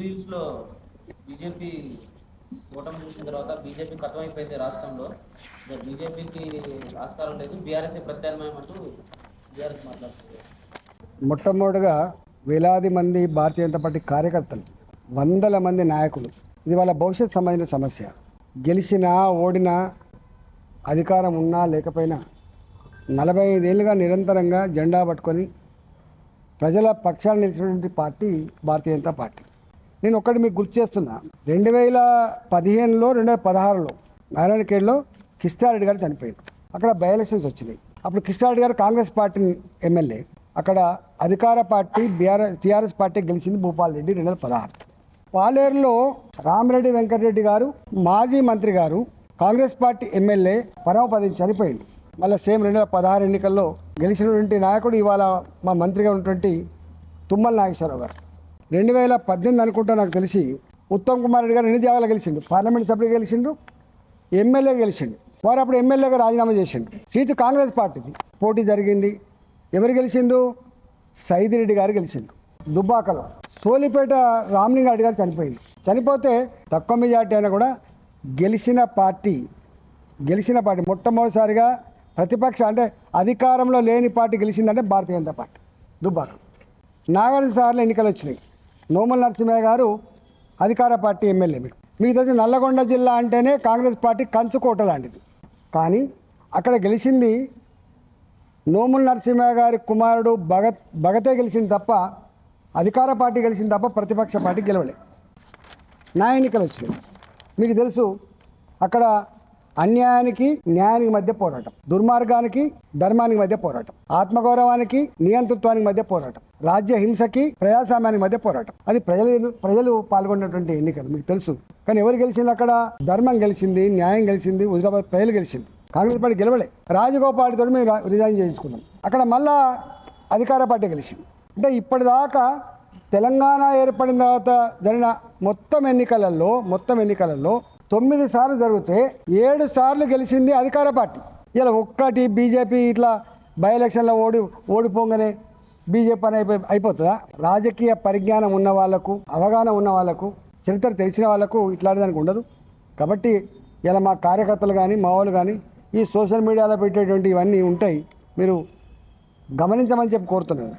జూబ్లీహిల్స్లో బీజేపీ ఓటమి చూసిన తర్వాత బీజేపీ కథం అయిపోయింది రాష్ట్రంలో బీజేపీకి ఆస్కారం లేదు. బీఆర్ఎస్ ప్రత్యామ్నాయం అంటూ బీఆర్ఎస్ మాట్లాడుతుంది. మొట్టమొదటిగా వేలాది మంది భారతీయ జనతా పార్టీ కార్యకర్తలు వందల మంది నాయకులు ఇది వాళ్ళ భవిష్యత్ సంబంధించిన సమస్య. గెలిచినా ఓడినా అధికారం ఉన్నా లేకపోయినా నలభై ఐదేళ్ళుగా నిరంతరంగా జెండా పట్టుకొని ప్రజల పక్షాన్ని నిలిచినటువంటి పార్టీ భారతీయ జనతా పార్టీ. నేను ఒక్కటి మీకు గుర్తు చేస్తున్నా. రెండు వేల పదిహేనులో రెండు వేల పదహారులో నారాయణఖేడ్లో కిష్టారెడ్డి గారు చనిపోయారు. అక్కడ బై ఎలక్షన్స్ వచ్చినాయి. అప్పుడు కిష్టారెడ్డి గారు కాంగ్రెస్ పార్టీ ఎమ్మెల్యే. అక్కడ అధికార పార్టీ బీఆర్ఎస్ టీఆర్ఎస్ పార్టీ గెలిచింది భూపాల్ రెడ్డి రెండు వేల పదహారు. పాలేరులో రామిరెడ్డి వెంకటరెడ్డి గారు మాజీ మంత్రి గారు కాంగ్రెస్ పార్టీ ఎమ్మెల్యే పరమపది చనిపోయింది మళ్ళీ సేమ్ రెండు వేల పదహారు ఎన్నికల్లో గెలిచినటువంటి నాయకుడు ఇవాళ మా మంత్రిగా ఉన్నటువంటి తుమ్మల నాగేశ్వరరావు గారు. రెండు వేల పద్దెనిమిది అనుకుంటా నాకు తెలిసి ఉత్తమ్ కుమార్ రెడ్డి గారు ఎన్ని జాగాలు గెలిచిండు? పార్లమెంట్ సభ్యులు గెలిచిండు ఎమ్మెల్యే గెలిచిండు. వారు అప్పుడు ఎమ్మెల్యేగా రాజీనామా చేసిండు. సీటు కాంగ్రెస్ పార్టీది. పోటీ జరిగింది. ఎవరు గెలిచిండు? సైదిరెడ్డి గారు గెలిచిండు. దుబ్బాకలో. సోలిపేట రామలింగారెడ్డి గారు చనిపోయింది. చనిపోతే తక్కువ మెజార్టీ అయినా కూడా గెలిచిన పార్టీ గెలిచిన పార్టీ మొట్టమొదటిసారిగా ప్రతిపక్ష అంటే అధికారంలో లేని పార్టీ గెలిచిందంటే భారతీయ జనతా పార్టీ దుబ్బాక నాగార్జున సార్లు ఎన్నికలు వచ్చినాయి. నోముల నరసింహయ్య గారు అధికార పార్టీ ఎమ్మెల్యే మీకు మీకు తెలిసి నల్లగొండ జిల్లా అంటేనే కాంగ్రెస్ పార్టీ కంచుకోట లాంటిది. కానీ అక్కడ గెలిచింది నోముల నరసింహయ్య గారి కుమారుడు భగత్ భగతే గెలిచింది తప్ప అధికార పార్టీ గెలిచింది తప్ప ప్రతిపక్ష పార్టీ గెలవలేదు నా ఎన్నికలు వచ్చినాయి. మీకు తెలుసు అక్కడ అన్యాయానికి న్యాయానికి మధ్య పోరాటం. దుర్మార్గానికి ధర్మానికి మధ్య పోరాటం. ఆత్మగౌరవానికి నియంతృత్వానికి మధ్య పోరాటం. రాజ్య హింసకి ప్రజాస్వామ్యానికి మధ్య పోరాటం. అది ప్రజలు ప్రజలు పాల్గొన్నటువంటి ఎన్నికలు మీకు తెలుసు. కానీ ఎవరు గెలిచింది అక్కడ? ధర్మం గెలిచింది న్యాయం గెలిచింది హుజరాబాద్ ప్రజలు గెలిచింది. కాంగ్రెస్ పార్టీ గెలవలే. రాజగోపాల్తో మేము రిజైన్ చేయించుకున్నాం. అక్కడ మళ్ళా అధికార పార్టీ గెలిచింది. అంటే ఇప్పటిదాకా తెలంగాణ ఏర్పడిన తర్వాత జరిగిన మొత్తం ఎన్నికలలో మొత్తం ఎన్నికలలో తొమ్మిది సార్లు జరిగితే ఏడు సార్లు గెలిచింది అధికార పార్టీ. ఇలా ఒక్కటి బీజేపీ ఇట్లా బై ఎలక్షన్లో ఓడి ఓడిపోగానే బీజేపీ అని అయిపోయి అయిపోతుందా? రాజకీయ పరిజ్ఞానం ఉన్న వాళ్ళకు అవగాహన ఉన్న వాళ్ళకు చరిత్ర తెలిసిన వాళ్ళకు ఇట్లాంటి దానికి ఉండదు. కాబట్టి ఇలా మా కార్యకర్తలు కానీ మా వాళ్ళు కానీ ఈ సోషల్ మీడియాలో పెట్టేటువంటి ఇవన్నీ ఉంటాయి. మీరు గమనించమని చెప్పి కోరుతున్నాను.